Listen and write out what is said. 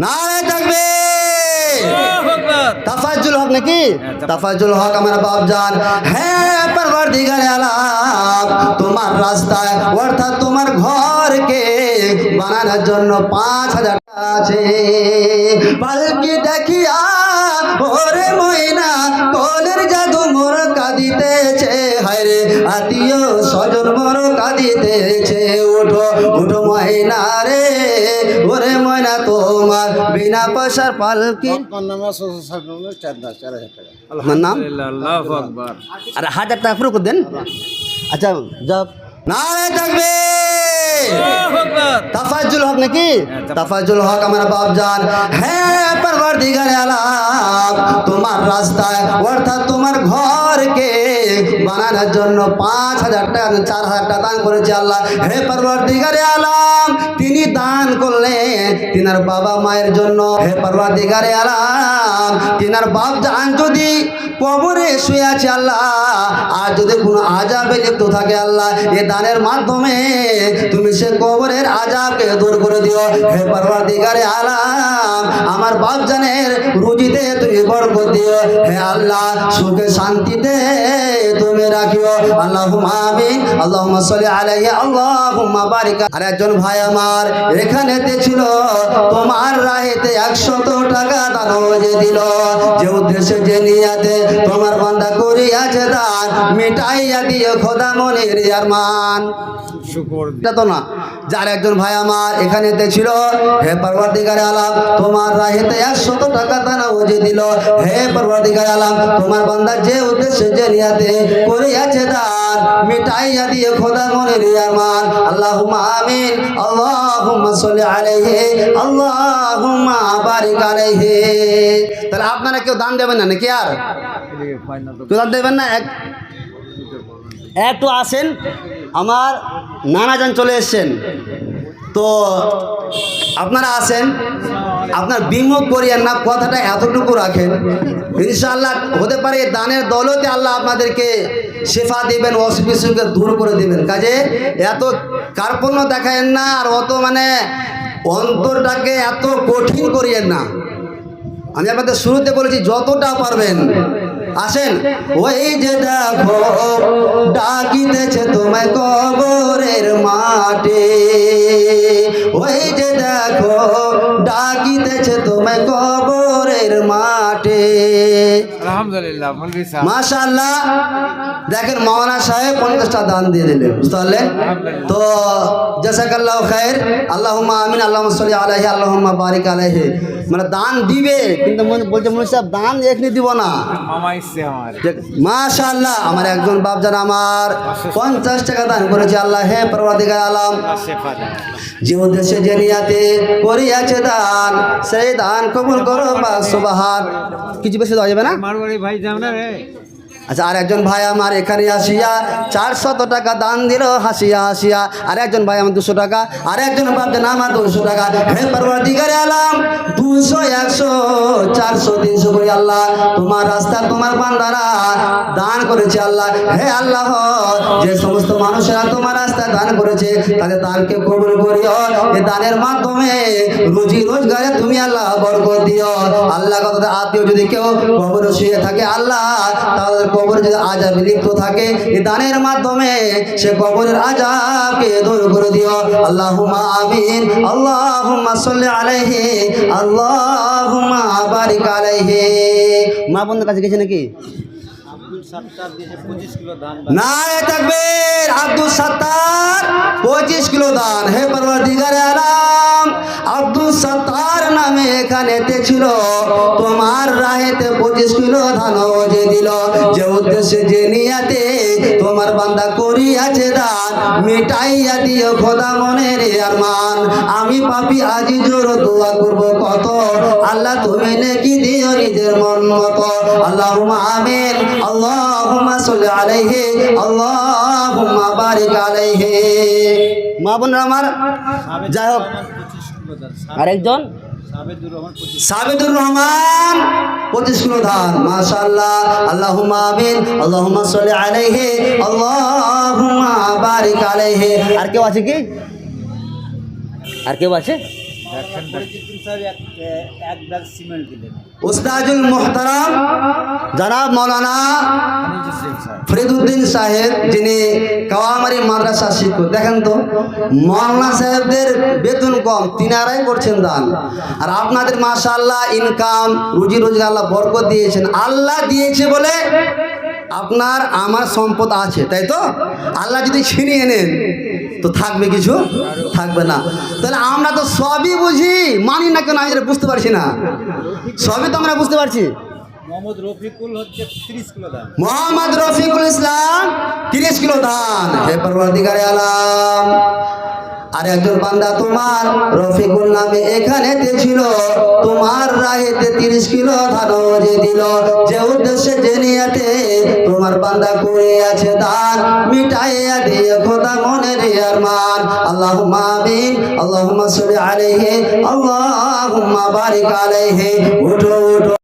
নারে থাকবে। তাফাজুল হক নাকি? তাফাজুল হক আমার বাপ জান। হ্যাঁ পরবার দিগারে আলাম তোমার রাস্তায় অর্থাৎ তোমার ঘরকে বানানোর জন্য পাঁচ হাজার আছে। পালকি দেখিয়া ওরে ময়না কোলের জাদু মোর কাঁদিতেছে হায়রে আত্মীয় স্বজন মোর কাঁদিতেছে উঠো উঠো ময়না রে ওরে ময়না তোমার বিনা পয়সার পালকি। আমার নাম? আরে হাজার টাকা পুরো করে দেন। আচ্ছা যাও না থাকবে। তাফাজুল হক নাকি? তাফাজুল হক আমার বাপ জান হ্যাঁ পরবার দিগারে আলাম তোমার রাস্তায় অর্থাৎ তোমার ঘরকে বানানোর জন্য পাঁচ হাজার টাকা চার হাজার টাকা দান করেছে আল্লাহ। হে পরবার দিগারে আলাম, তিনি দান করলেন তিনার বাবা মায়ের জন্য। হে পরবার দিগারে আলাম, তিনার বাপ জান যদি কবরে শুয়ে আছে আল্লাহ, আর যদি কোনো আজাবে লিপ্ত থাকে আল্লাহ, এ দানের মাধ্যমে তুমি সে কবরের আজাবকে দূর করে দিও। হে পরবর্তীকারে আলাম, আমার বাপ জানের রুজিতে তুমি বরকত দিও। হে আল্লাহ, সুখে শান্তিতে তুমি রাখিও। আল্লাহ আমিন। আল্লাহ সাল্লি আলাইহি আল্লাহুম্মা বারিক। আর একজন ভাই আমার এখানেতে ছিল। তোমার রাহেতে 100 টাকা দান হয়ে দিল। যে উদ্দেশ্যে যে নিয়াতে তোমার বান্দা করিয়াছে দান মিটাইয়া দিও খোদা মনের আরমান এটা তো না। যার একজন ভাই আমার এখানে ছিল, হে পরবর্তীকারে আলাম, তোমার রাহেতে একশত টাকা দানা ওজে দিল। হে পরবর্তীকারে আলাম, তোমার বান্দা যে উদ্দেশ্যে যে নিয়াতে করিয়াছে দান মিটাইয়া দিয়ে খোদা মনের আরমান আল্লাহুম্মা আমিন, আল্লাহুম্মা সাল্লি আলাইহি, আল্লাহুম্মা বারিক আলাইহি। তাহলে আপনারা কেউ দান দেবেন না নাকি আর? কেউ দান দেবেন না? এক একটু আসেন আমার নানাজান চলে এসছেন। তো আপনারা আসেন আপনার বিমুখ করিয়েন না, কথাটা এতটুকু রাখেন। ইনশাআল্লাহ হতে পারে দানের দৌলতে আল্লাহ আপনাদেরকে শেফা দিবেন অসুবিসুকে দূর করে দেবেন। কাজে এত কার্পণ্য দেখায়েন না আর অত মানে অন্তরটাকে এত কঠিন করিয়েন না। আমি আপনাদের শুরুতে বলেছি, যতটা পারবেন আসেন। ওই যে দেখো ডাকিতেছে তোমায় কবরের মাঠে। ওই যে দেখো ডাকিতেছে তোমায় কবরের মাঠে। আলহামদুলিল্লাহ দেখেন মাওলানা সাহেব পঞ্চাশটা দান দিয়ে দিলেন বুঝতে পারলেন? তো জাসাকাল্লাহ খায়ের আল্লাহুম্মা আমিন আল্লাহুম্মা সাল্লি আলাইহি আল্লাহুম্মা বারিক আলাইহি। মানে দান দিবে কিন্তু মনে বলছে মনে সাহেব দান এখনি দিব না। মাসা আল্লাহ আমার। একজন বাপ যারা বাপজান আমার পঞ্চাশ টাকা দান করেছে আল্লাহ হ্যাঁ পরবাদিকার আলম। যে উদ্দেশ্যে যে নিয়াতে করিয়াছে দান সেই দান কবুল করো বা সুবাহান। কিছু বেশি দেওয়া যাবে না? মারবাড়ি ভাই যাবে না রে। আচ্ছা আর একজন ভাই আমার এখানে আসিয়া চারশত টাকা দান দিল, হাসিয়া হাসিয়া। আর একজন ভাই আমার দুশো টাকা, আর একজন ভাবছেন আমার দুশো টাকা। হে পরবর্তীকারে আলাম, দুশো, একশো, চারশো, তিনশো করে আল্লাহ তোমার রাস্তা, তোমার বান্দারা দান করেছে আল্লাহ। হে আল্লাহ, যে সমস্ত মানুষেরা তোমার রাস্তায় দান করেছে, তাদের দানকে কবুল করিও। এই দানের মাধ্যমে রুজি রোজগারে তুমি আল্লাহ বরকত দিও। আল্লাহ কথা আত্মীয় যদি কেউ কবরে শুয়ে থাকে, আল্লাহ তাদের কবরে যদি আজাব লিপ্ত থাকে এই দানের মাধ্যমে সে কবরের আজাবকে দূর করে দিও। আল্লাহুম্মা আমিন আল্লাহুম্মা সাল্লি আলাইহি আল্লাহুম্মা বারিক আলাইহি। মা বন্ধুর কাছে গেছে নাকি? না থাকবে আব্দুল সত্তার পঁচিশ কিলো দান। হে পরবর্তীকারে আলাম আব্দুল সত্তার নামে এখানেতে ছিল তোমার রাহেতে পঁচিশ কিলো ধান উদ্দেশ্যে যে নিয়াতে তোমার বান্দা করিয়াছে দান, মিটাইয়া দিও খোদা মনের আরমান। আমি পাপি আজি জোর দোয়া করব কত? আল্লাহ তুমি নাকি দিও নিজের মন মতো। আল্লাহুম্মা আমিন, আল্লাহুম্মা সাল্লি আলাইহি, আল্লাহুম্মা বারিক আলাইহি। মা বোনরা আমার, যাই হোক। আরেকজন? সাবিদুর রহমান পঁচিশ কিলো ধান মাশাল্লাহ আল্লাহুম্মা আমিন, আল্লাহুম্মা সাল্লি আলাইহি, আল্লাহুম্মা বারিক আলাইহি। আর কেউ আছে কি? আর কেউ আছে? উস্তাজুল মোহতারাম জনাব মৌলানা ফরিদুদ্দিন সাহেব যিনি কাওয়ামারি মাদ্রাসা শিক্ষক দেখেন তো মৌলানা সাহেবদের বেতন কম তিনারাই করছেন দান। আর আপনাদের মাশাআল্লাহ ইনকাম রুজি রোজগার আল্লাহ বরকত দিয়েছেন। আল্লাহ দিয়েছে বলে আপনার আমার সম্পদ আছে তাই তো? আল্লাহ যদি ছিনিয়ে নেন তো থাকবে কিছু? থাকবে না। তাহলে আমরা তো সবই বুঝি মানি না কেন আমি যেটা বুঝতে পারছি না। সবই তো আমরা বুঝতে পারছি। মোহাম্মদ রফিকুল হচ্ছে তিরিশ কিলো দাম। মোহাম্মদ রফিকুল ইসলাম তিরিশ কিলো ধান হে পরবর্তীকারে আলাম। আর একজন বান্দা, তোমার রফিকুল নামে এখানে ছিল। তোমার রাহেতে তিরিশ কিলো ধান দিল। যে উদ্দেশ্যে যে নিয়াতে তোমার বান্দা করে আছে দান, মিটাইয়া দিয়ে খোদা মনের আরমান আল্লাহ আমিন, আল্লাহুম্মা সাল্লি আলাইহি, আল্লাহুম্মা বারিক উঠো উঠো।